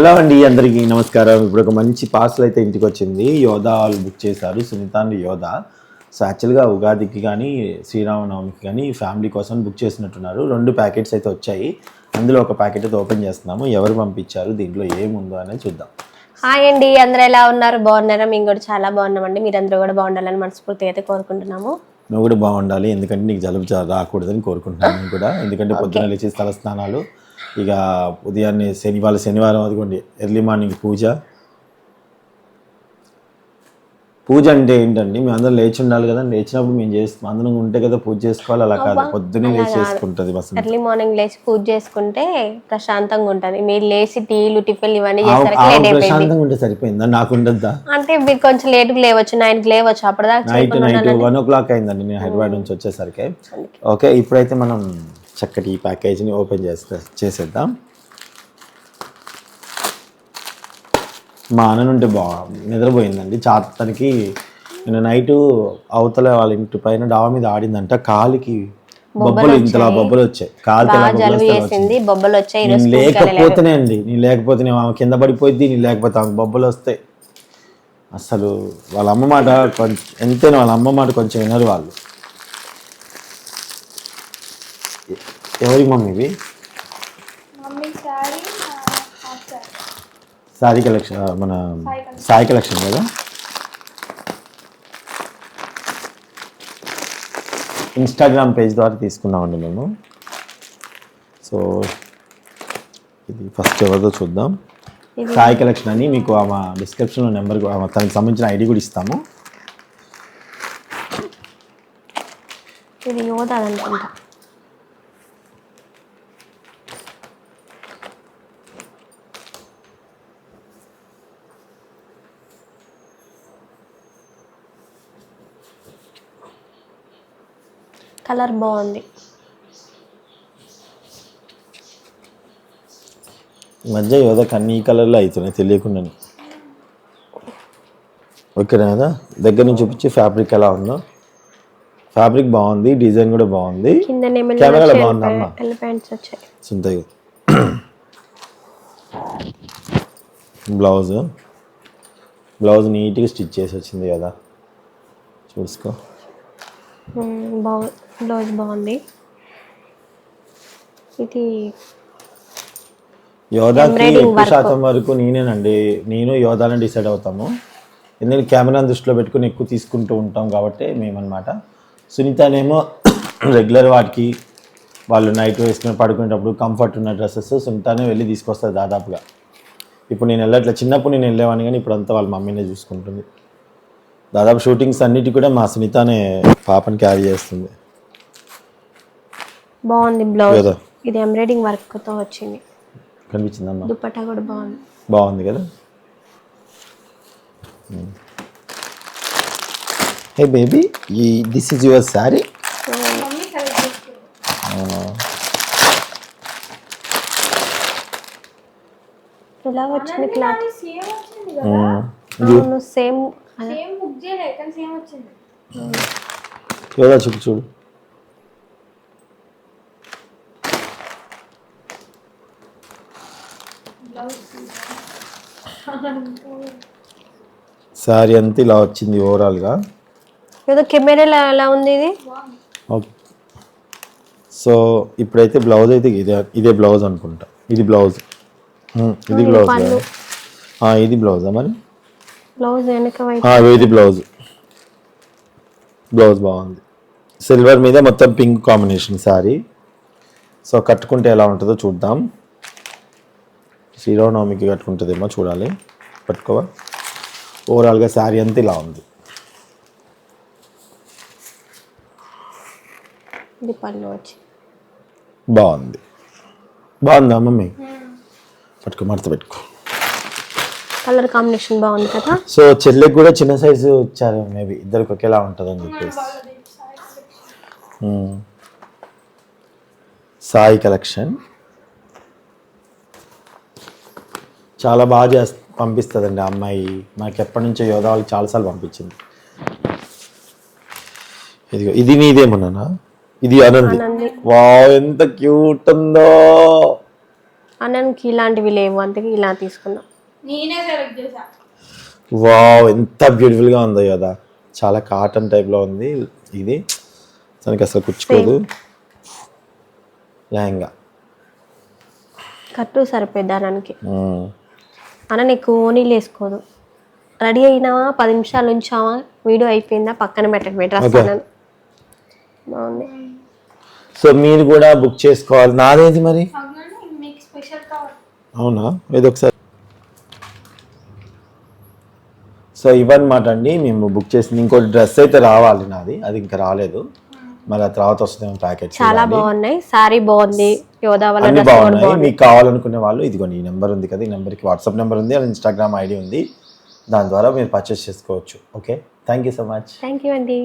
Hello అండి అందరికీ నమస్కారం. ఇప్పుడు ఒక మంచి పార్సల్ అయితే ఇంటికి వచ్చింది. యోధా వాళ్ళు బుక్ చేశారు. సునీత అండ్ యోధా. సో యాక్చువల్గా ఉగాదికి కానీ శ్రీరామనవమికి కానీ ఫ్యామిలీ కోసం బుక్ చేసినట్టున్నారు. రెండు ప్యాకెట్స్ అయితే వచ్చాయి. అందులో ఒక ప్యాకెట్ అయితే ఓపెన్ చేస్తున్నాము. ఎవరు పంపించారు? దీంట్లో ఏముందో అనేది చూద్దాం. హాయ్ అండి. అందరూ ఎలా ఉన్నారు? బాగున్నారా? మేము కూడా చాలా బాగున్నామండి. మీరందరూ కూడా బాగుండాలని మనస్ఫూర్తిగా అయితే కోరుకుంటున్నాము. నువ్వు కూడా బాగుండాలి. ఎందుకంటే నీకు జలుబు రాకూడదని కోరుకుంటున్నాను నేను కూడా. ఎందుకంటే పొద్దున లేచి తల స్నానాలు ఇక ఉదయాన్నే శనివారం శనివారం అదిగోండి ఎర్లీ మార్నింగ్ పూజ. పూజ అంటే ఏంటండి? మేము అందరం లేచి ఉండాలి కదా లేచినప్పుడు మేము చేస్తాం అందరం ఉంటే కదా పూజ చేసుకోవాలి అలా కాదు. పొద్దున్నే లేచి చేసుకుంటుంది ఎర్లీ మార్నింగ్ లేచి పూజ చేసుకుంటే ప్రశాంతంగా ఉంటుంది. మీరు లేచి టీలు టిఫిన్లు ఇవన్నీ చేసరికి లేట్ అయిపోయింది ప్రశాంతంగా ఉంటే సరిపోయిందా? నాకు ఉండద్దా? అంటే మీరు కొంచెం లేట్గా లేవచ్చు నైన్కి లేవచ్చు అప్పటిదాకా night night one o'clock అయిందండి నేను హైదరాబాద్ నుంచి వచ్చేసరికి. ఓకే ఇప్పుడైతే మనం చక్కటి ఈ ప్యాకేజీని ఓపెన్ చేస్తే చేసేద్దాం. మా అన్న ఉంటే బా నిద్రపోయిందండి. చా తనకి నిన్న నైట్ అవతల వాళ్ళ ఇంటి పైన డాబా మీద ఆడిందంట. కాలికి బొబ్బలు ఇంతలా బొబ్బలు వచ్చాయి. కాలు బొబ్బలు వచ్చాయి. నేను లేకపోతేనే అండి నేను లేకపోతేనే ఆమె కింద పడిపోయింది నేను లేకపోతే ఆమె బొబ్బలు వస్తాయి. అసలు వాళ్ళ అమ్మ మాట కొంచెం ఎంతైనా వాళ్ళ అమ్మ మాట కొంచెం వినరు వాళ్ళు. ఎవరి మమ్మీ ఇవి? సారీ కలెక్షన్ మన సాయి కలెక్షన్. కదా? ఇన్స్టాగ్రామ్ పేజ్ ద్వారా తీసుకున్నామండి మేము. సో ఇది ఫస్ట్ ఎవరిదో చూద్దాం. సాయి కలెక్షన్ అని మీకు ఆమె డిస్క్రిప్షన్లో నెంబర్ తనకి సంబంధించిన ఐడి కూడా ఇస్తాము. ఇది యోధ అనుకుంటా. కలర్ బాగుంది. మధ్య యోధకు అన్ని ఈ కలర్లో అవుతున్నాయి తెలియకుండా ఓకేనా కదా? దగ్గర నుంచి చూపించి ఫ్యాబ్రిక్ ఎలా ఉందో. ఫ్యాబ్రిక్ బాగుంది డిజైన్ కూడా బాగుంది. కెమెరాలో బాగుందా అమ్మ? బ్లౌజ్. బ్లౌజ్ నీట్గా స్టిచ్ చేసి వచ్చింది కదా. చూసుకో. బాగు బ్లౌజ్ బాగుంది. ఇది యోధాకి ఎక్కువ శాతం వరకు నేనేనండి. నేను యోధానే డిసైడ్ అవుతాము. ఎందుకంటే కెమెరాని దృష్టిలో పెట్టుకుని ఎక్కువ తీసుకుంటూ ఉంటాం కాబట్టి మేమన్నమాట. సునీతనేమో రెగ్యులర్ వాటికి వాళ్ళు నైట్ వేసుకుని పడుకునేటప్పుడు కంఫర్ట్ ఉన్న డ్రెస్సెస్ సునీతనే వెళ్ళి తీసుకొస్తుంది దాదాపుగా. ఇప్పుడు నేను వెళ్ళట్లే. చిన్నప్పుడు నేను వెళ్ళేవాడిని కానీ ఇప్పుడు అంతా వాళ్ళ మమ్మీనే చూసుకుంటుంది. దాదాపు షూటింగ్స్ అన్నిటి కూడా మా సునీతనే పాపని క్యారీ చేస్తుంది. బాగుంది బ్లౌజ్. ఇది ఎంబ్రాయిడింగ్ వర్క్తో వచ్చింది. కనిపించిందమ్మా దుపట్టా కూడా బాగుంది. బాగుంది కదా? హే బేబీ ఈ దిస్ ఇస్ యువర్ శారీ ఇలా వచ్చింది క్లాత్? సేమ్ సేమ్ బుక్ చేయలేదు కానీ సేమ్ వచ్చింది. చూపు చూడు. శారీ అంతా ఇలా వచ్చింది ఓవరాల్గా ఏదో కెమెరాలో ఎలా ఉంది ఇది? ఓకే. సో ఇప్పుడైతే బ్లౌజ్ అయితే ఇదే ఇదే బ్లౌజ్ అనుకుంటా. ఇది బ్లౌజ్. ఇది బ్లౌజ్ ఇది బ్లౌజా మరి? బ్లౌజ్ వెనక వైపు. ఆ, ఇది బ్లౌజ్. బ్లౌజ్ బాగుంది. సిల్వర్ మీద మొత్తం పింక్ కాంబినేషన్ శారీ సో కట్టుకుంటే ఎలా ఉంటుందో చూద్దాం. శ్రీరామనవమికి కట్టుకుంటుందేమో చూడాలి. పట్టుకోవా ఓవరాల్గా శారీ అంతా ఇలా ఉంది. బాగుంది. బాగుందా మమ్మీ? పట్టుకో మడత పెట్టుకో. కలర్ కాంబినేషన్ బాగుంది కదా? సో చెల్లెకి కూడా చిన్న సైజు ఇచ్చారు. మేబీ ఇద్దరికి ఒకేలా ఉంటుందని చెప్పేసి. మ్మ్. సాయి కలెక్షన్ చాలా బాగా చేస్త పంపిస్తుందండి ఆ అమ్మాయి. మనకి ఎప్పటి నుంచో యోగా వాళ్ళకి చాలాసార్లు పంపించింది. ఇదిగో ఇది నీదేమన్నా ఇది అనంది. వావ్ ఎంత క్యూట్ ఉందో అన్నకి ఇలాంటివి లేవు అందుకే ఇలా తీసుకున్నాం. నేనే సెలెక్ట్ చేసా వావ్ ఎంత బ్యూటిఫుల్గా ఉందో కదా చాలా కాటన్ టైప్లో ఉంది ఇది. దానికి అసలు కుచ్చుకోదు. లెహంగా. కట్టు సరిపోద్ది అన్నానికి మ్మ్. అన్న నీకు ఓనీలు వేసుకోదు. రెడీ అయినావా పది నిమిషాలు ఉంచావా వీడియో అయిపోయిందా? పక్కన పెట్టండి డ్రెస్. అన్నాను బాగుంది. సో మీరు కూడా బుక్ చేసుకోవాలి. నాదేది మరి? అవునా? ఒకసారి. సో ఇవన్నమాట అండి. మేము బుక్ చేసింది. ఇంకోటి డ్రెస్ అయితే రావాలి నాది. అది ఇంకా రాలేదు. ఆ తర్వాత వస్తుందేమో ప్యాకెట్ చాలా బాగున్నాయి. సారీ బాగుంది. అన్ని బాగున్నాయి. మీకు కావాలనుకునే వాళ్ళు ఇదిగోండి ఈ నెంబర్ ఉంది కదా ఈ నెంబర్కి వాట్సాప్ నెంబర్ ఉంది అది ఇన్స్టాగ్రామ్ ఐడి ఉంది. దాని ద్వారా మీరు పర్చేస్ చేసుకోవచ్చు. Okay? Thank you so much thank you అండి